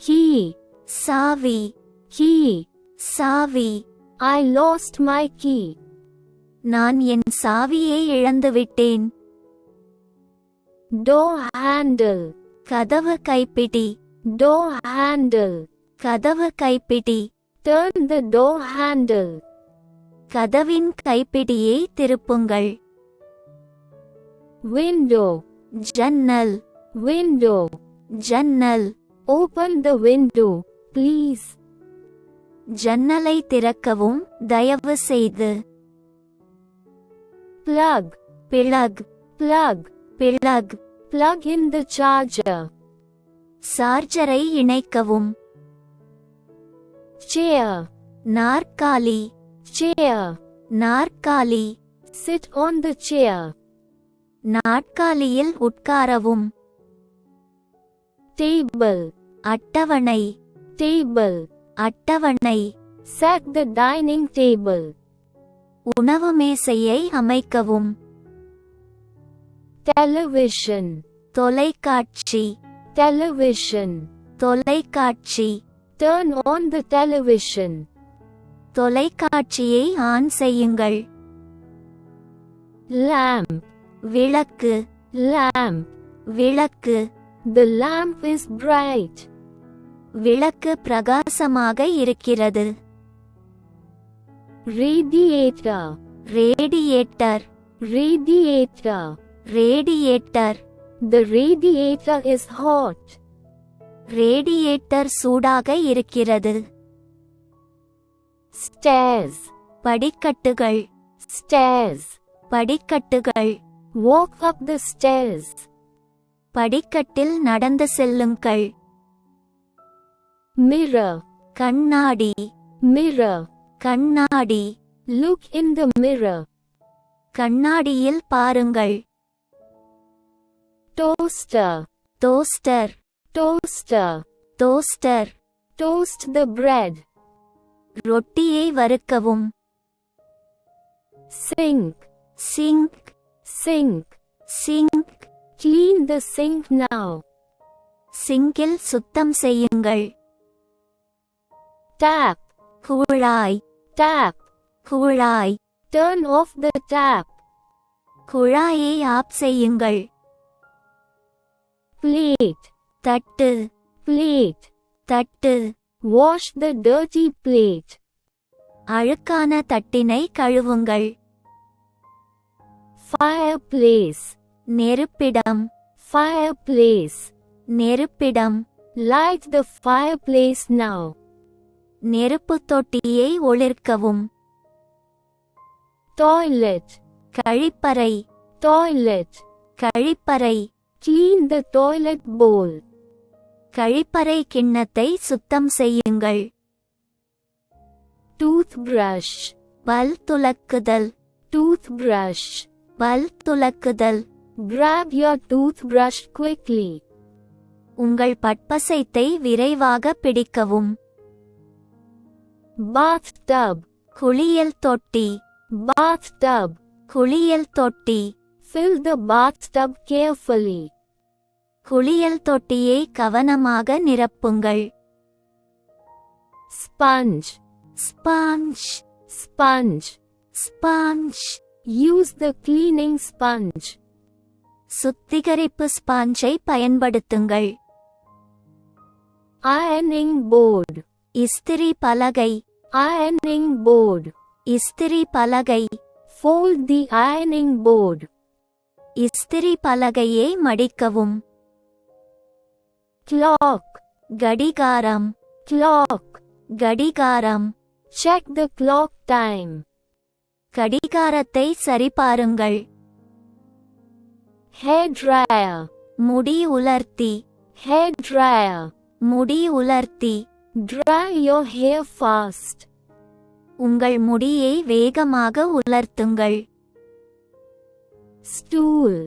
He, Savi, he, Savi, I lost my key. நான் என் சாவியை இழந்துவிட்டேன் டோ ஹேண்டில் கதவு கைப்பிடி டோ ஹேண்டில் கதவு கைப்பிடி டேர்ன் த டோ ஹேண்டில் கதவின் கைப்பிடியை திருப்புங்கள் விண்டோ ஜன்னல் விண்டோ ஜன்னல் ஓபன் த விண்டோ ப்ளீஸ் ஜன்னலை திறக்கவும் தயவு செய்து plug plug plug plug plug in the charger சார்ஜரை இணைக்கவும் சேர் நாற்காலி சேர் நாற்காலி சிட் ஆன் த சேர் நாற்காலியில் உட்காரவும் டேபிள் அட்டவணை டேபிள் அட்டவணை செட் த டைனிங் டேபிள் உணவு மேசையை அமைக்கவும் டெலிவிஷன் தொலைக்காட்சி டெலிவிஷன் தொலைக்காட்சி டர்ன் ஆன் தி டெலிவிஷன் தொலைக்காட்சியை ஆன் செய்யுங்கள் லேம்ப் விளக்கு லேம்ப் விளக்கு தி லேம்ப் இஸ் பிரைட் விளக்கு பிரகாசமாக இருக்கிறது radiator radiator radiator radiator the radiator is hot radiator சூடாக இருக்கிறது ஸ்டேர்ஸ் படிக்கட்டுகள் ஸ்டேர்ஸ் படிக்கட்டுகள் வாக் அப் தி ஸ்டேர்ஸ் படிக்கட்டில் நடந்து செல்லுங்கள் Mirror, கண்ணாடி mirror. கண்ணாடி Look in the mirror. கண்ணாடியில் பாருங்கள் Toaster, toaster toaster. Toaster Toast the bread. ரொட்டியை வறுக்கவும் Sink, sink sink. Sink Clean the sink now. சிங்கில் சுத்தம் செய்யுங்கள் Tap, குழாய் tap. குழாய் Turn off the tap. குழாயை ஆப் செய்யுங்கள் Plate, தட்டு plate. தட்டு Wash the dirty plate. அழுக்கான தட்டினை கழுவுங்கள் Fireplace, நெருப்பிடம் ஃபயர் பிளேஸ் நெருப்பிடம் light the fireplace now நெருப்பு தொட்டியை ஒளிர்க்கவும் டாய்லெட் கழிப்பறை டாய்லெட் கழிப்பறை கிளீன் த டாய்லெட் போல் கழிப்பறை கிண்ணத்தை சுத்தம் செய்யுங்கள் டூத் பிரஷ் பல் துலக்குதல் டூத் பிரஷ் பல் துலக்குதல் grab Grab toothbrush quickly. உங்கள் பட்பசைத்தை விரைவாக பிடிக்கவும் பாத் டப் குளியல் தொட்டி பாத் டப் குளியல் தொட்டி fill the bathtub carefully குளியல் தொட்டியை கவனமாக நிரப்புங்கள் sponge sponge sponge sponge use the cleaning sponge சுத்திகரிப்பு ஸ்பாஞ்சை பயன்படுத்துங்கள். Ironing board, இஸ்திரி பலகை. Ironing board. இஸ்திரி பலகை. Fold the ironing board. இஸ்திரி பலகையை மடிக்கவும். Clock, கடிகாரம். Clock. கடிகாரம். Check the clock time. கடிகாரத்தை சரிபாருங்கள். ஹே ட்ரையர் முடி உலர்த்தி. ஹே ட்ரையர் முடி உலர்த்தி. ட்ரை யோ ஹேர் ஃபாஸ்ட் உங்கள் முடியை வேகமாக உலர்த்துங்கள். ஸ்டூல்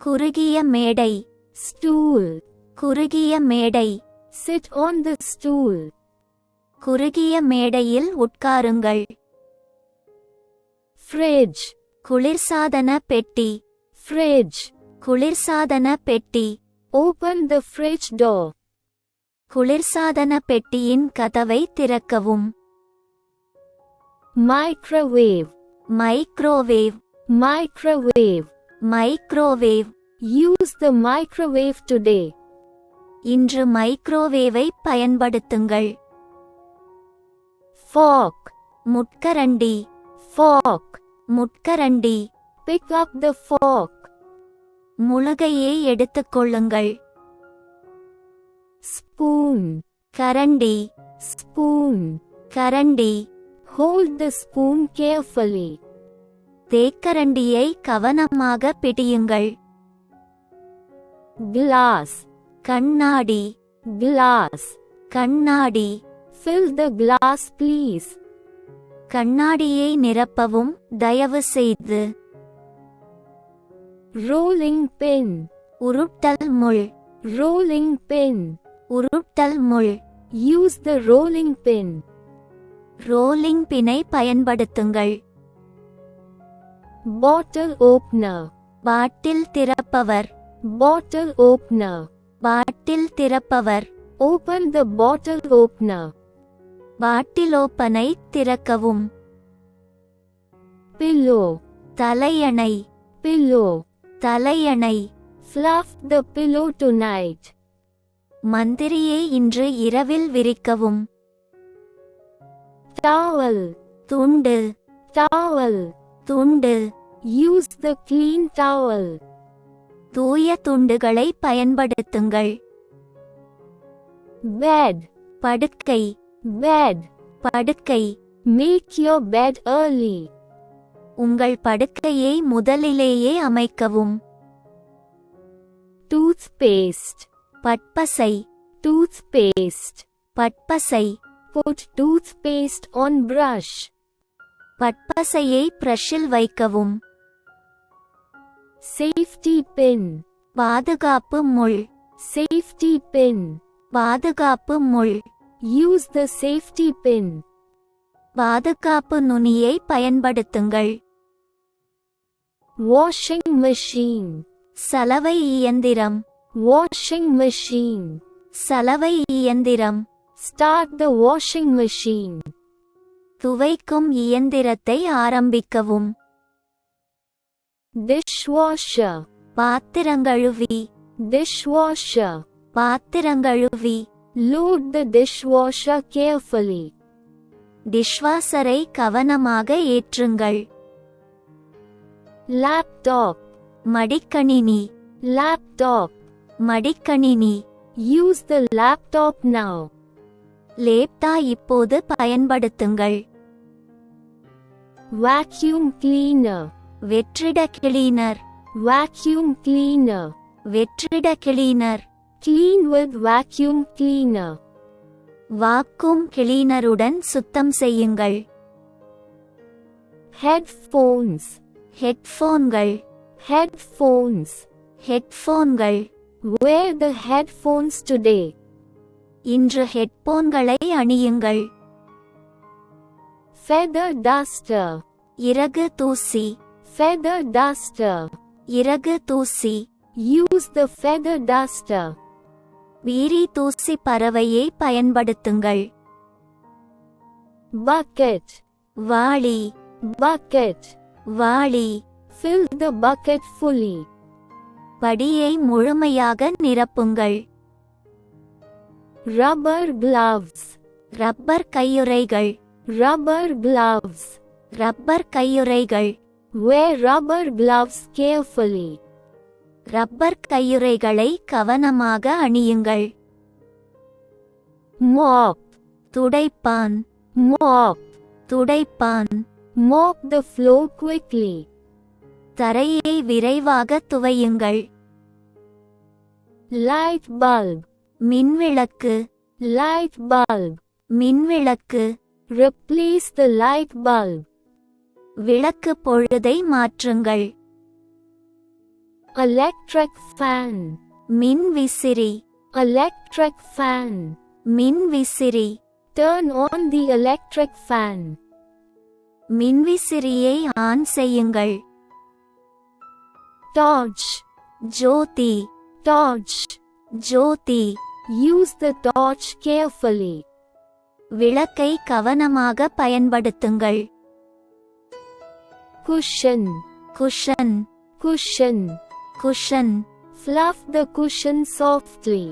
குறுகிய மேடை. ஸ்டூல் குறுகிய மேடை. சிட் ஆன் தி ஸ்டூல் குறுகிய மேடையில் உட்காருங்கள். ஃப்ரிட்ஜ் குளிர்சாதன பெட்டி. ஃப்ரிட்ஜ் குளிர்சாதன பெட்டி Open the fridge door. குளிர்சாதன பெட்டியின் கதவை திறக்கவும் microwave, microwave microwave. Microwave Use the microwave today. இன்று மைக்ரோவேவை பயன்படுத்துங்கள் Fork, முட்கரண்டி fork. முட்கரண்டி Pick up the fork. முழுகையை எடுத்துக்கொள்ளுங்கள் Spoon, கரண்டி. Spoon. கரண்டி. Hold the spoon carefully. தேக்கரண்டியை கவனமாக பிடியுங்கள். Glass, கண்ணாடி. Glass. கண்ணாடி. Fill the glass, please. கண்ணாடியை நிரப்பவும் தயவு செய்து. Rolling pin, உருட்டல் முள் rolling pin. உருட்டல் முள் Use the rolling pin. Rolling பினை பயன்படுத்துங்கள் Bottle opener, bottle திறப்பவர் bottle opener. Bottle திறப்பவர் Open the bottle opener. பாட்டில் ஓப்பனை திறக்கவும் Pillow, தலையணை pillow. தலையணை Fluff the pillow tonight. மந்திரியை இன்று இரவில் விரிக்கவும் Towel, துண்டு towel. துண்டு Use the clean towel. தூய துண்டுகளை பயன்படுத்துங்கள் Bed, படுக்கை bed. படுக்கை Make your bed early. உங்கள் படுக்கையை முதலிலேயே அமைக்கவும். Toothpaste, பட்பசை. Toothpaste. பட்பசை. Put toothpaste on brush. பட்பசையை பிரஷில் வைக்கவும். Safety pin, பாதுகாப்பு முள். Safety pin. பாதுகாப்பு முள். Use the safety pin. பாதுகாப்பு நுனியை பயன்படுத்துங்கள். வாஷிங் மிஷின் சலவை இயந்திரம் வாஷிங் மிஷின் சலவை இயந்திரம் ஸ்டார்ட் த வாஷிங் மிஷின் துவைக்கும் இயந்திரத்தை ஆரம்பிக்கவும் டிஷ்வாஷர் பாத்திரங்கழுவி டிஷ்வாஷர் பாத்திரங்கழுவி லூட் த டிஷ்வாஷர் கேர்ஃபுல்லி டிஷ்வாஷரை கவனமாக ஏற்றுங்கள் லேப்டாப் மடிக்கணினி லேப்டாப் மடிக்கணினி use the laptop now laptop இப்போது பயன்படுத்துங்கள் வாக்யூம் கிளீனர் வெற்றிட கிளீனர் வாக்யூம் கிளீனர் வெற்றிட cleaner clean with vacuum cleaner vacuum கிளீனருடன் சுத்தம் செய்யுங்கள் ஹெட்ஃபோன்ஸ் ஹெட்ஃபோன்கள் ஹெட்ஃபோன்ஸ் ஹெட்ஃபோன்கள் வேர் த ஹெட்ஃபோன்ஸ் டுடே இன்று ஹெட்ஃபோன்களை அணியுங்கள் ஃபெதர் டஸ்டர் இறகு தூசி ஃபெதர் டஸ்டர் இறகு தூசி யூஸ் த ஃபெதர் டஸ்டர் வீரி தூசி பறவையை பயன்படுத்துங்கள் பக்கெட் வாளி பக்கெட் வாளி Fill the bucket fully. படியை முழுமையாக நிரப்புங்கள் Rubber gloves, ரப்பர் கையுறைகள் rubber gloves. ரப்பர் கையுறைகள் Wear rubber gloves carefully. Rubber கையுறைகளை கவனமாக அணியுங்கள் Mop, துடைப்பான் mop. துடைப்பான் மோப் த ஃப்ளோர் குவிக்லி தரையை விரைவாக துவையுங்கள் லைட் பல்ப் மின்விளக்கு லைட் பல்ப் மின்விளக்கு ரிப்ளீஸ் த லைட் பல்ப் விளக்கு பொழுதை மாற்றுங்கள் எலக்ட்ரிக் ஃபேன் மின் விசிறி எலக்ட்ரிக் ஃபேன் மின் விசிறி turn on the electric fan மின்விசிறியை on செய்யுங்கள் Torch, ஜோதி torch. ஜோதி Use the torch carefully. விளக்கை கவனமாக பயன்படுத்துங்கள் Cushion. Cushion Cushion. Cushion Fluff the cushion softly.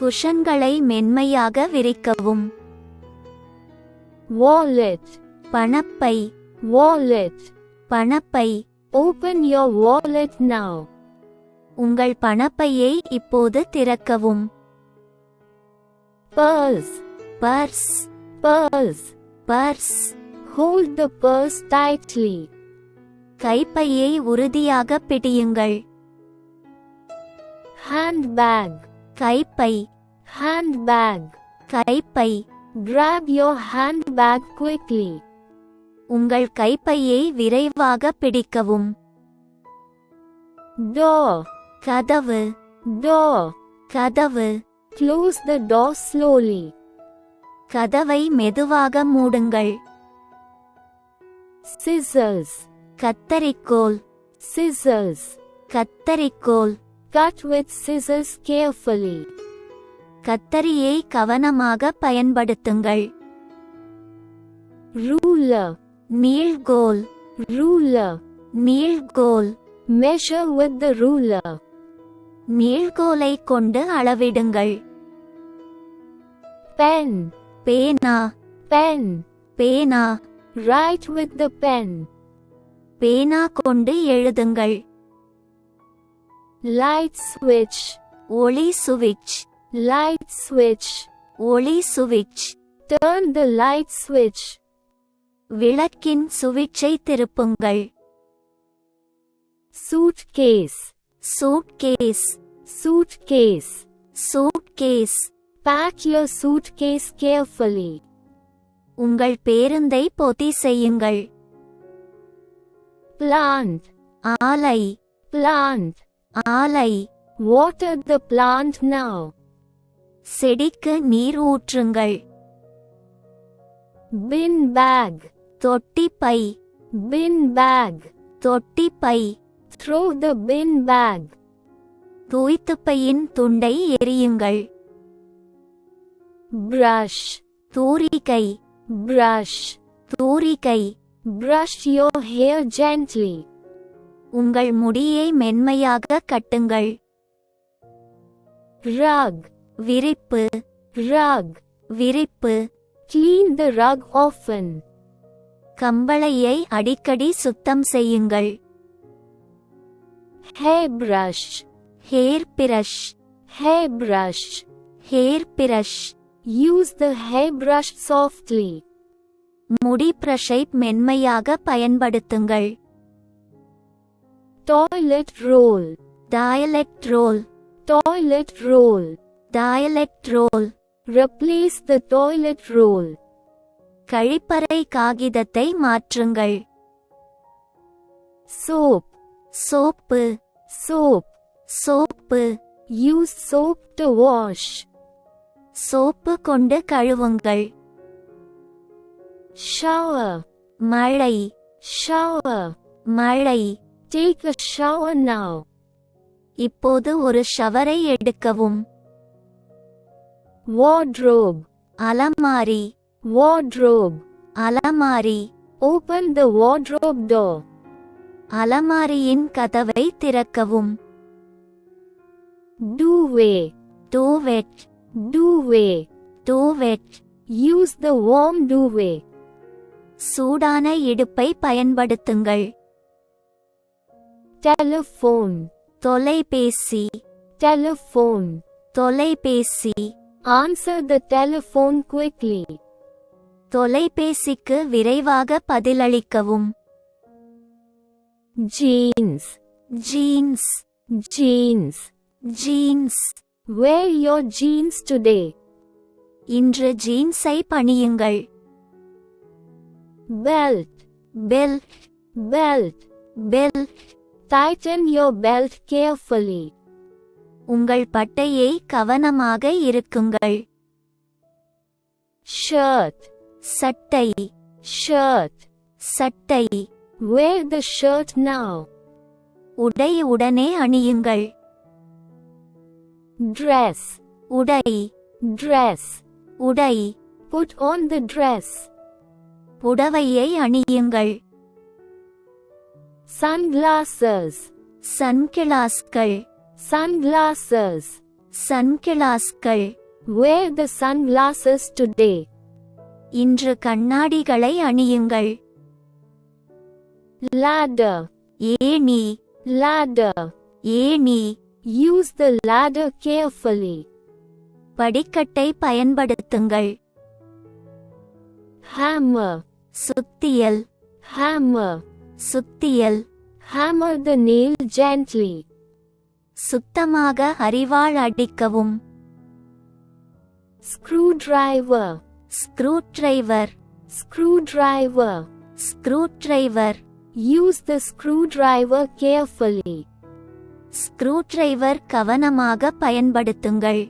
குஷன்களை மென்மையாக விரிக்கவும் Wallet. பணப்பை வாலெட் பணப்பை ஓபன் யோர் வாலெட் நவ் உங்கள் பணப்பையை இப்போது திறக்கவும் purse purse purse purse hold the purse tightly கைப்பையை உறுதியாக பிடியுங்கள் ஹேண்ட் பேக் கைப்பை ஹேண்ட் பேக் கைப்பை grab your handbag quickly உங்கள் கைப்பையை விரைவாக பிடிக்கவும் Door. கதவு Door. கதவு Close the door slowly. கதவை மெதுவாக மூடுங்கள் Scissors. கத்தரிக்கோல் Scissors. கத்தரிக்கோல் Cut with scissors carefully. கத்தரியை கவனமாக பயன்படுத்துங்கள் Ruler. நீள்கோல் Ruler. நீள்கோல் Measure with the ruler. நீள்கோலை கொண்டு அளவிடுங்கள் Pen. பேனா Pen. பேனா Write with the pen. பேனா கொண்டு எழுதுங்கள் Light switch. ஒளி சுவிட்ச் Light switch. ஒளி சுவிட்ச் Turn the light switch. விளக்கின் சுவிட்சை திருப்புங்கள் suitcase suitcase suitcase suitcase pack your suitcase carefully உங்கள் பேருந்தை பொதி செய்யுங்கள் பிளான்ட் ஆலை பிளான்ட் ஆலை வாட்டர் த பிளான்ட் நவ் செடிக்கு நீர் ஊற்றுங்கள் பின் பேக் தொட்டி பை பின் பேக் தொட்டி பை த்ரோ த பின் பேக் தூய்த்துப்பையின் துண்டை எரியுங்கள் பிரஷ் தூரிகை பிரஷ் தூரிகை பிரஷ் யோ ஹேர் ஜென்ட்லி உங்கள் முடியை மென்மையாக கட்டுங்கள் ராக் விரிப்பு ராக் விரிப்பு கிளீன் த ராக் ஆஃபன் கம்பளையை அடிக்கடி சுத்தம் செய்யுங்கள் Hairbrush. Hairbrush Hairbrush. Hairbrush Use the hairbrush softly. முடி பிரஷை மென்மையாக பயன்படுத்துங்கள் Toilet roll. Toilet roll Toilet roll. Toilet roll Replace the toilet roll. கழிப்பறை காகிதத்தை மாற்றுங்கள். Soap soap soap soap use soap to wash soap கொண்டு கழுவுங்கள். ஷவர் மழை ஷவர் மழை. டேக் அ ஷவர் நவ் இப்போது ஒரு ஷவரை எடுக்கவும். வார்ட்ரோப் அலமாரி. Wardrobe. அலமாரி Open the wardrobe door. அலமாரியின் கதவை திறக்கவும் Duvet. Duvet Duvet. Duvet Use the warm duvet. சூடான இடுப்பை பயன்படுத்துங்கள் Telephone. தொலைபேசி Telephone. தொலைபேசி Answer the telephone quickly. தொலைபேசிக்கு விரைவாக பதிலளிக்கவும் Jeans. Jeans Jeans. Jeans Wear your jeans today. இன்று ஜீன்ஸை பணியுங்கள் Belt. Belt Belt. Belt Tighten your belt carefully. உங்கள் பட்டையை கவனமாக இருக்குங்கள் Shirt. சட்டை Shirt. சட்டை Wear the shirt now. உடை உடனே அணியுங்கள் Dress. உடை dress, உடை put on the dress, புடவையை அணியுங்கள் sunglasses, சன்கிளாஸ்கள் sunglasses, சன்கிளாஸ்கள் wear the sunglasses today, இன்று கண்ணாடிகளை அணியுங்கள் ladder, ஏணி ladder, ஏணி use the ladder carefully, படிக்கட்டை பயன்படுத்துங்கள் hammer, சுத்தியல் hammer, சுத்தியல் hammer the nail gently, சுத்தமாக அரிவாள் அடிக்கவும் screwdriver screwdriver, screwdriver use the screwdriver carefully, screwdriver கவனமாக பயன்படுத்துங்கள்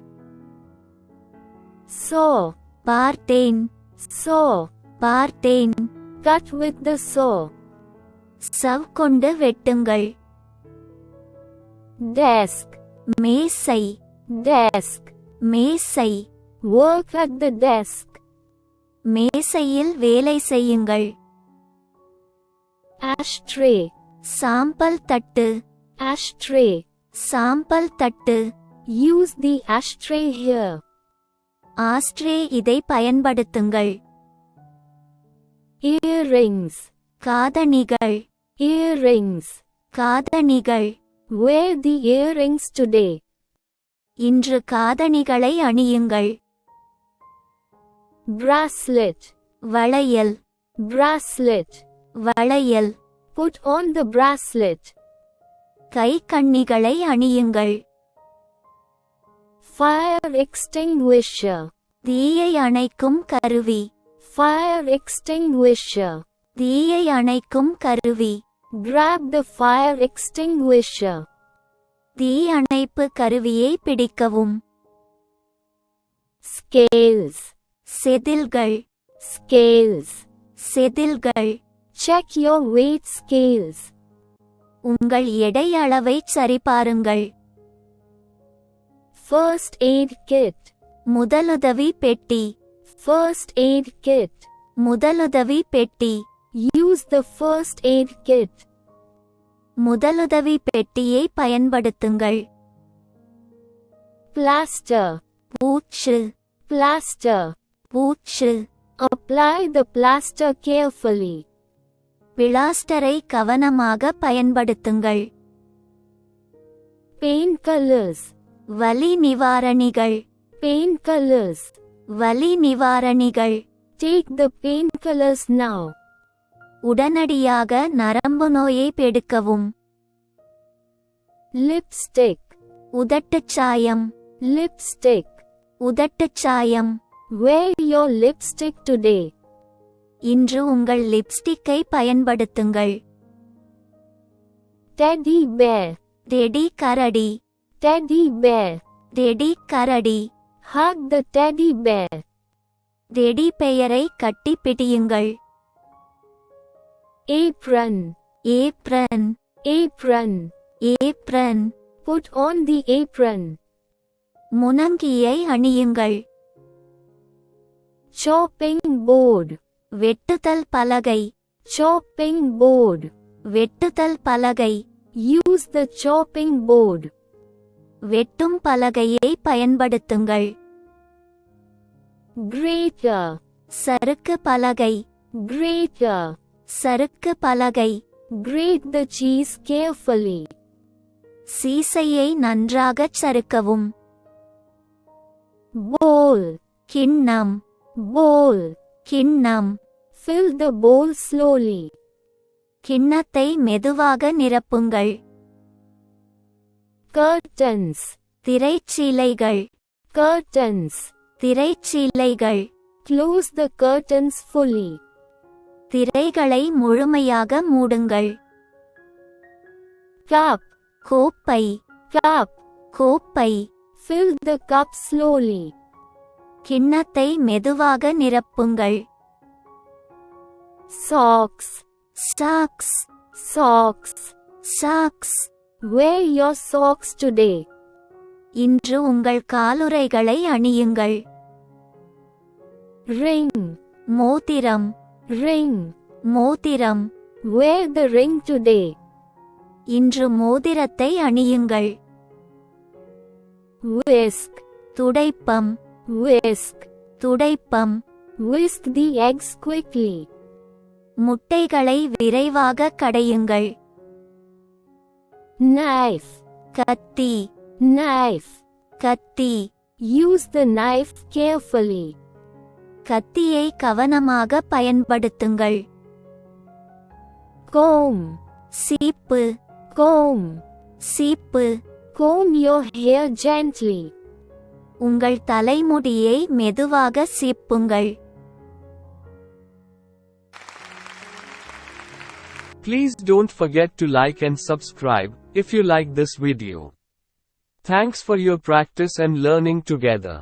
saw, பார்த்தேன் saw, பார்த்தேன் cut with the saw, சவ் கொண்டு வெட்டுங்கள் desk, மேசை desk, மேசை work at the desk, மேசையில் வேலை செய்யுங்கள் ashtray, சாம்பல் தட்டு ashtray, சாம்பல் தட்டு use the ashtray here, ashtray இதை பயன்படுத்துங்கள் earrings, காதணிகள் earrings, காதணிகள் wear the earrings today, இன்று காதணிகளை அணியுங்கள் bracelet, வளையல் bracelet, வளையல் put on the bracelet, guy கண்ணிகளை அணியுங்கள் fire extinguisher, தீயை அணைக்கும் கருவி fire extinguisher, தீயை அணைக்கும் கருவி grab the fire extinguisher, தீ அணைப்பு கருவியை பிடிக்கவும் scales, செதில்கள் ஸ்கேல்ஸ் செதில்கள் செக் யோர் வெயிட் ஸ்கேல்ஸ் உங்கள் எடை அளவை சரிபாருங்கள் ஃபர்ஸ்ட் எய்ட் கிட் முதலுதவி பெட்டி ஃபர்ஸ்ட் எய்ட் கிட் முதலுதவி பெட்டி use the first aid kit முதலுதவி பெட்டியை பயன்படுத்துங்கள் பிளாஸ்டர் பூச்சு பிளாஸ்டர் பூச்சில் அப்ளை த பிளாஸ்டர் கேர்ஃபுல்லி பிளாஸ்டரை கவனமாக பயன்படுத்துங்கள் பெயின் கலர்ஸ் வலி நிவாரணிகள் பெயின் கலர்ஸ் வலி நிவாரணிகள் take the painkillers now உடனடியாக நரம்பு நோயை பெடுக்கவும் லிப்ஸ்டிக் உதட்டுச்சாயம் லிப்ஸ்டிக் உதட்டுச்சாயம் wear your lipstick today, இன்று உங்கள் லிப்ஸ்டிக்கை பயன்படுத்துங்கள் teddy bear, ரெடி கரடி teddy bear, ரெடி கரடி hug the teddy bear, teddy பெயரை கட்டி பிடியுங்கள் apron, apron apron, apron put on the apron, முனங்கியை அணியுங்கள் ஷாப்பிங் போர்டு வெட்டுதல் பலகை ஷாப்பிங் போர்டு வெட்டுதல் பலகை யூஸ் த ஷாப்பிங் போர்டு வெட்டும் பலகையை பயன்படுத்துங்கள் கிரேட்டர் சறுக்கு பலகை கிரேட்டர் சறுக்கு பலகை கிரேட் த சீஸ் கேர்ஃபுல்லி சீசையை நன்றாகச் சறுக்கவும் போல் கிண்ணம் bowl, கிண்ணம் fill the bowl slowly, கிண்ணத்தை மெதுவாக நிரப்புங்கள் curtains, திரைச்சீலைகள் curtains, திரைச்சீலைகள் close the curtains fully, திரைகளை முழுமையாக மூடுங்கள் cup, கோப்பை cup, கோப்பை fill the cup slowly, கிண்ணத்தை மெதுவாக நிரப்புங்கள். Socks, socks socks, socks wear your socks today, இன்று உங்கள் காலுறைகளை அணியுங்கள். ரிங் மோதிரம். ரிங் மோதிரம். Wear the ring today. இன்று மோதிரத்தை அணியுங்கள். Whisk. துடைப்பம். Whisk. துடைப்பம் Whisk the eggs quickly. முட்டைகளை விரைவாக கடையுங்கள் Knife. கத்தி Knife. கத்தி Use the knife carefully. கத்தியை கவனமாக பயன்படுத்துங்கள் Comb. சீப்பு Comb. சீப்பு Comb your hair gently. உங்கள் தலைமுடியை மெதுவாக சீப்புங்கள் Please don't forget to like and subscribe if you like this video. Thanks for your practice and learning together.